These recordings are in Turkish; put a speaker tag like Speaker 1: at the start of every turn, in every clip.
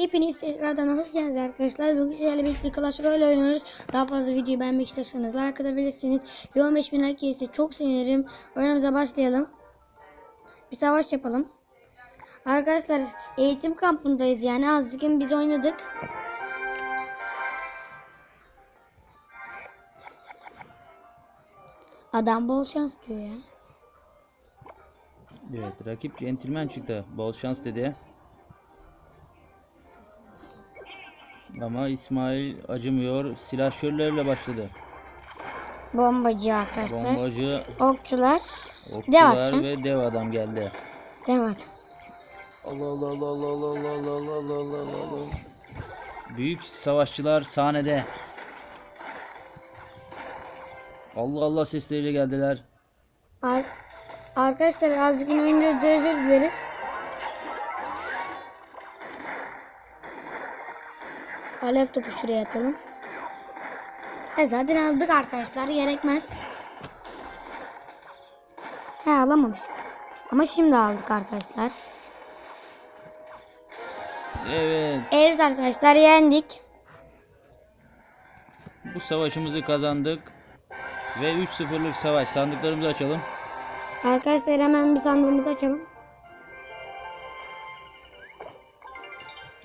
Speaker 1: Hepiniz tekrardan hoş geldiniz arkadaşlar. Bugün sizlerle birlikte Clash Royale oynuyoruz. Daha fazla videoyu beğenmek istiyorsanız like atabilirsiniz. Ve 15 bin like gelirse çok sevinirim. Oyunumuza başlayalım. Bir savaş yapalım. Arkadaşlar eğitim kampındayız yani azıcık biz oynadık. Adam bol şans diyor ya.
Speaker 2: Evet rakip centilmen çıktı. Bol şans dedi. Ama İsmail acımıyor. Silahşörlerle başladı.
Speaker 1: Bombacı arkadaşlar.
Speaker 2: Bombacı,
Speaker 1: Okçular. Dev
Speaker 2: okçular
Speaker 1: atacağım.
Speaker 2: ve dev adam geldi.
Speaker 1: Devam.
Speaker 2: Allah Allah Allah Allah Allah Allah Allah Allah Allah Allah Allah. Büyük savaşçılar sahnede. Allah Allah sesleriyle geldiler.
Speaker 1: Ar Arkadaşlar azıcık da özür dileriz. Alev topu şuraya atalım. E zaten aldık arkadaşlar gerekmez. He alamamıştık. Ama şimdi aldık arkadaşlar.
Speaker 2: Evet
Speaker 1: Evet arkadaşlar yendik.
Speaker 2: bu savaşımızı kazandık. Ve 3-0'lık savaş. Sandıklarımızı açalım.
Speaker 1: Arkadaşlar hemen bir sandığımızı açalım.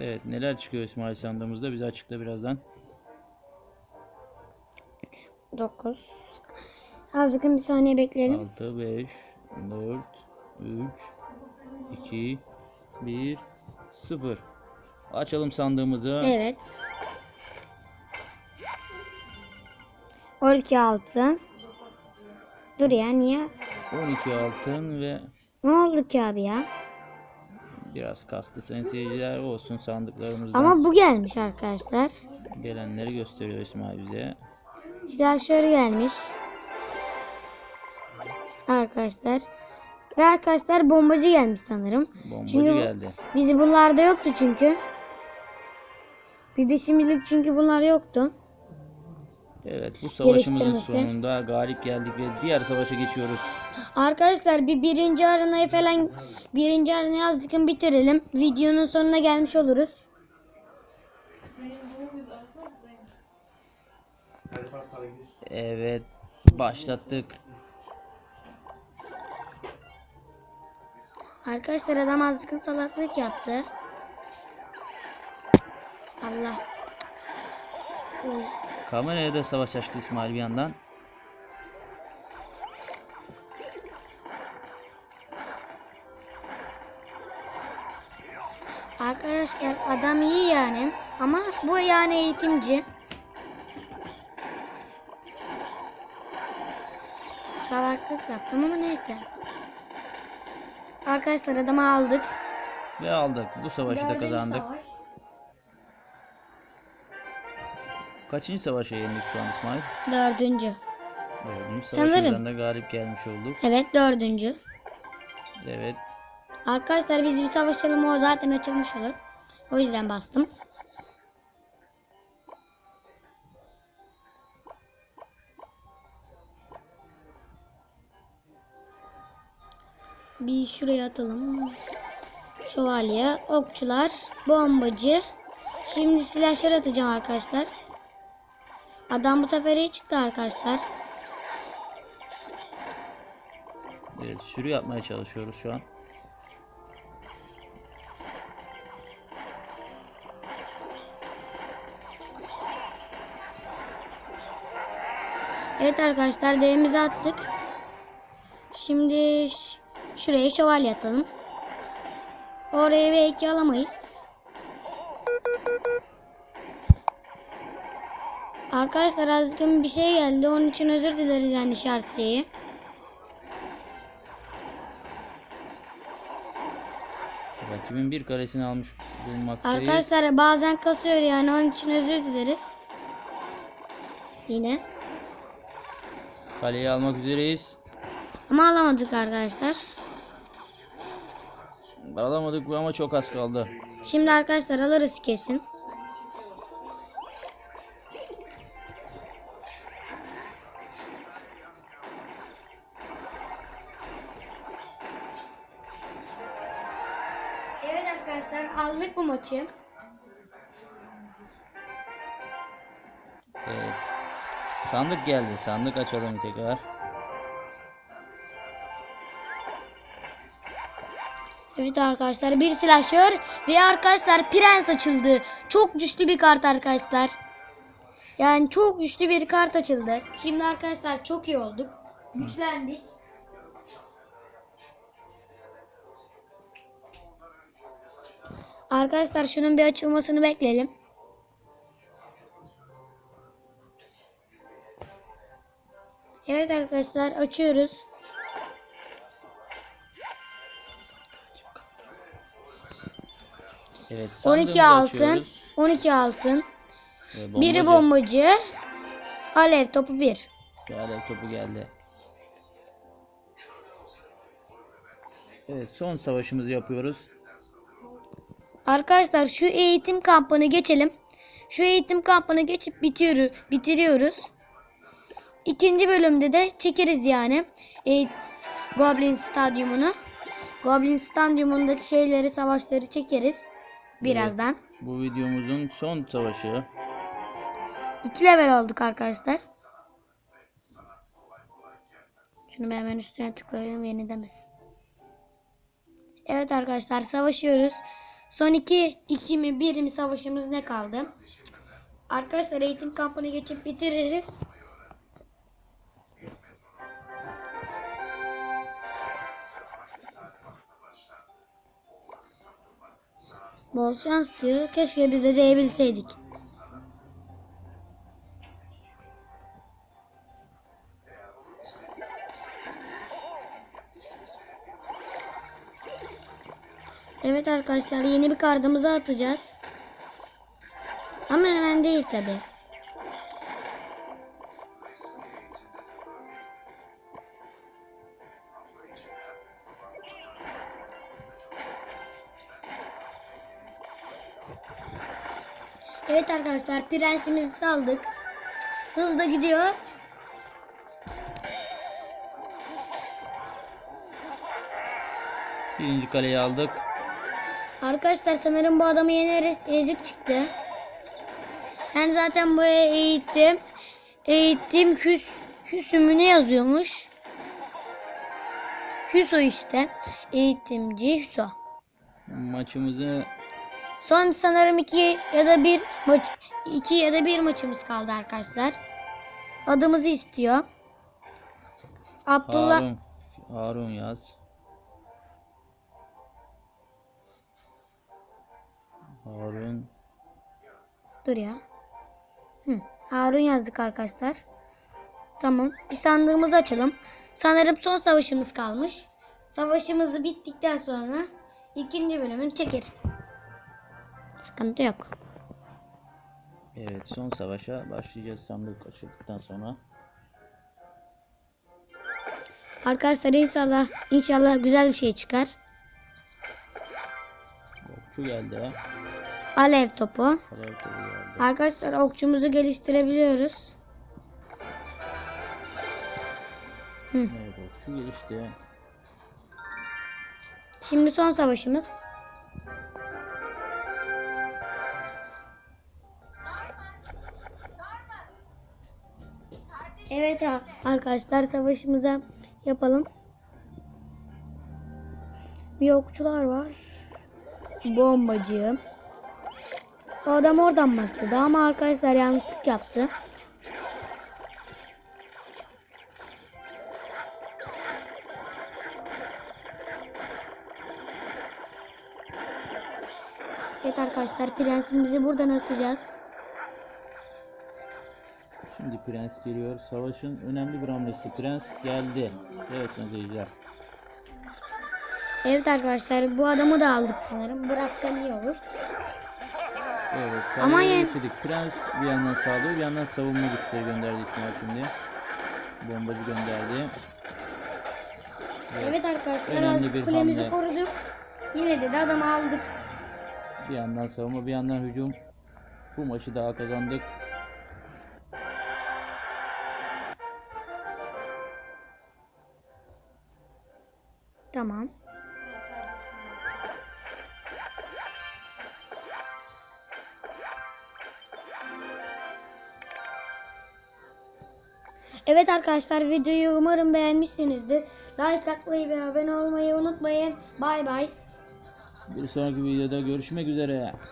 Speaker 2: Evet neler çıkıyor İsmail sandığımızda bize açıkla birazdan.
Speaker 1: 9. Azıcık bir saniye bekleyelim.
Speaker 2: 6, 5, 4, 3, 2, 1, 0. Açalım sandığımızı.
Speaker 1: Evet. 12 altın. Dur ya niye?
Speaker 2: 12 altın ve
Speaker 1: Ne oldu ki abi ya?
Speaker 2: Biraz kastı sayın seyirciler olsun sandıklarımızdan.
Speaker 1: Ama bu gelmiş arkadaşlar.
Speaker 2: Gelenleri gösteriyor İsmail bize.
Speaker 1: Silahşör gelmiş. Arkadaşlar. Ve arkadaşlar bombacı gelmiş sanırım.
Speaker 2: Bombacı
Speaker 1: Çünkü
Speaker 2: geldi.
Speaker 1: Bizi bunlarda yoktu çünkü. Bir de şimdilik çünkü bunlar yoktu.
Speaker 2: Evet bu savaşımızın
Speaker 1: Geliştirmesi.
Speaker 2: sonunda galip geldik ve diğer savaşa geçiyoruz.
Speaker 1: Arkadaşlar bir birinci arenayı falan birinci arenayı azıcık bitirelim. Videonun sonuna gelmiş oluruz.
Speaker 2: Evet başlattık.
Speaker 1: Arkadaşlar adam azıcık salaklık yaptı. Allah.
Speaker 2: Kameraya da savaş açtı İsmail bir yandan.
Speaker 1: Arkadaşlar adam iyi yani ama bu yani eğitimci. Salaklık yaptım ama neyse. Arkadaşlar adamı aldık.
Speaker 2: Ve aldık. Bu savaşı da kazandık. Kaçıncı savaşa yendik şu an İsmail?
Speaker 1: Dördüncü.
Speaker 2: Dördüncü
Speaker 1: Sanırım.
Speaker 2: da galip gelmiş olduk.
Speaker 1: Evet dördüncü.
Speaker 2: Evet.
Speaker 1: Arkadaşlar biz bir savaşalım o zaten açılmış olur. O yüzden bastım. Bir şuraya atalım. Şövalye, okçular, bombacı. Şimdi silahşör atacağım arkadaşlar. Adam bu sefer iyi çıktı arkadaşlar.
Speaker 2: Evet sürü yapmaya çalışıyoruz şu an.
Speaker 1: Evet arkadaşlar devimizi attık. Şimdi şuraya şövalye atalım. Oraya belki alamayız. Arkadaşlar azgın bir şey geldi. Onun için özür dileriz yani şarjıyı.
Speaker 2: Rakibin bir karesini almış bulunmaktayız.
Speaker 1: Arkadaşlar bazen kasıyor yani onun için özür dileriz. Yine.
Speaker 2: Kaleyi almak üzereyiz.
Speaker 1: Ama alamadık arkadaşlar.
Speaker 2: Alamadık ama çok az kaldı.
Speaker 1: Şimdi arkadaşlar alırız kesin. aldık bu maçı.
Speaker 2: Evet. Sandık geldi. Sandık açalım tekrar.
Speaker 1: Evet arkadaşlar bir silahşör ve arkadaşlar prens açıldı. Çok güçlü bir kart arkadaşlar. Yani çok güçlü bir kart açıldı. Şimdi arkadaşlar çok iyi olduk. Güçlendik. Arkadaşlar şunun bir açılmasını bekleyelim. Evet arkadaşlar açıyoruz.
Speaker 2: Evet.
Speaker 1: 12
Speaker 2: sandığımızı
Speaker 1: altın.
Speaker 2: açıyoruz.
Speaker 1: 12 altın.
Speaker 2: Ve
Speaker 1: Biri
Speaker 2: bombacı.
Speaker 1: bombacı. Alev topu 1.
Speaker 2: Bir alev topu geldi. Evet son savaşımızı yapıyoruz.
Speaker 1: Arkadaşlar şu eğitim kampını geçelim. Şu eğitim kampını geçip bitiyor, bitiriyoruz. İkinci bölümde de çekeriz yani. E, Goblin Stadyumunu. Goblin Stadyumundaki şeyleri, savaşları çekeriz. Birazdan.
Speaker 2: Bu videomuzun son savaşı.
Speaker 1: 2 level olduk arkadaşlar. Şunu ben hemen üstüne tıklayalım yeni demesin. Evet arkadaşlar savaşıyoruz. Son iki, iki mi bir mi savaşımız ne kaldı? Arkadaşlar eğitim kampını geçip bitiririz. Bol şans diyor. Keşke biz de Evet arkadaşlar yeni bir kardımızı atacağız. Ama hemen değil tabi. Evet arkadaşlar prensimizi saldık. Hızla gidiyor.
Speaker 2: Birinci kaleyi aldık.
Speaker 1: Arkadaşlar sanırım bu adamı yeneriz. Ezik çıktı. Yani zaten bu eğitim eğitim hüs hüsümü ne yazıyormuş? Hüso işte. Eğitimci Hüso.
Speaker 2: Maçımızı
Speaker 1: Son sanırım iki ya da bir maç iki ya da bir maçımız kaldı arkadaşlar. Adımızı istiyor. Abdullah
Speaker 2: Harun, Harun yaz. Harun
Speaker 1: Dur ya. Hı, Harun yazdık arkadaşlar. Tamam. Bir sandığımızı açalım. Sanırım son savaşımız kalmış. Savaşımızı bittikten sonra ikinci bölümünü çekeriz. Sıkıntı yok.
Speaker 2: Evet son savaşa başlayacağız sandık açıldıktan sonra.
Speaker 1: Arkadaşlar inşallah inşallah güzel bir şey çıkar.
Speaker 2: Okçu geldi.
Speaker 1: Alev topu.
Speaker 2: Alev topu geldi.
Speaker 1: Arkadaşlar okçumuzu geliştirebiliyoruz.
Speaker 2: Evet okçu gelişti.
Speaker 1: Şimdi son savaşımız. Evet arkadaşlar savaşımıza yapalım. Bir okçular var. Bombacı. O adam oradan başladı ama arkadaşlar yanlışlık yaptı. Evet arkadaşlar prensimizi buradan atacağız.
Speaker 2: Şimdi prens geliyor. Savaşın önemli bir hamlesi. Prens geldi. Evet izleyiciler.
Speaker 1: Evet arkadaşlar bu adamı da aldık sanırım. Bıraksan iyi olur.
Speaker 2: Evet.
Speaker 1: Ama yani-.
Speaker 2: Prens bir yandan saldırı bir yandan savunma güçleri gönderdi İsmail şimdi. Bombacı gönderdi.
Speaker 1: Evet arkadaşlar
Speaker 2: Önemli
Speaker 1: az kulemizi
Speaker 2: hamle.
Speaker 1: koruduk. Yine de, de adamı aldık.
Speaker 2: Bir yandan savunma bir yandan hücum. Bu maçı daha kazandık.
Speaker 1: Tamam. Evet arkadaşlar videoyu umarım beğenmişsinizdir. Like atmayı ve abone olmayı unutmayın. Bay bay.
Speaker 2: Bir sonraki videoda görüşmek üzere.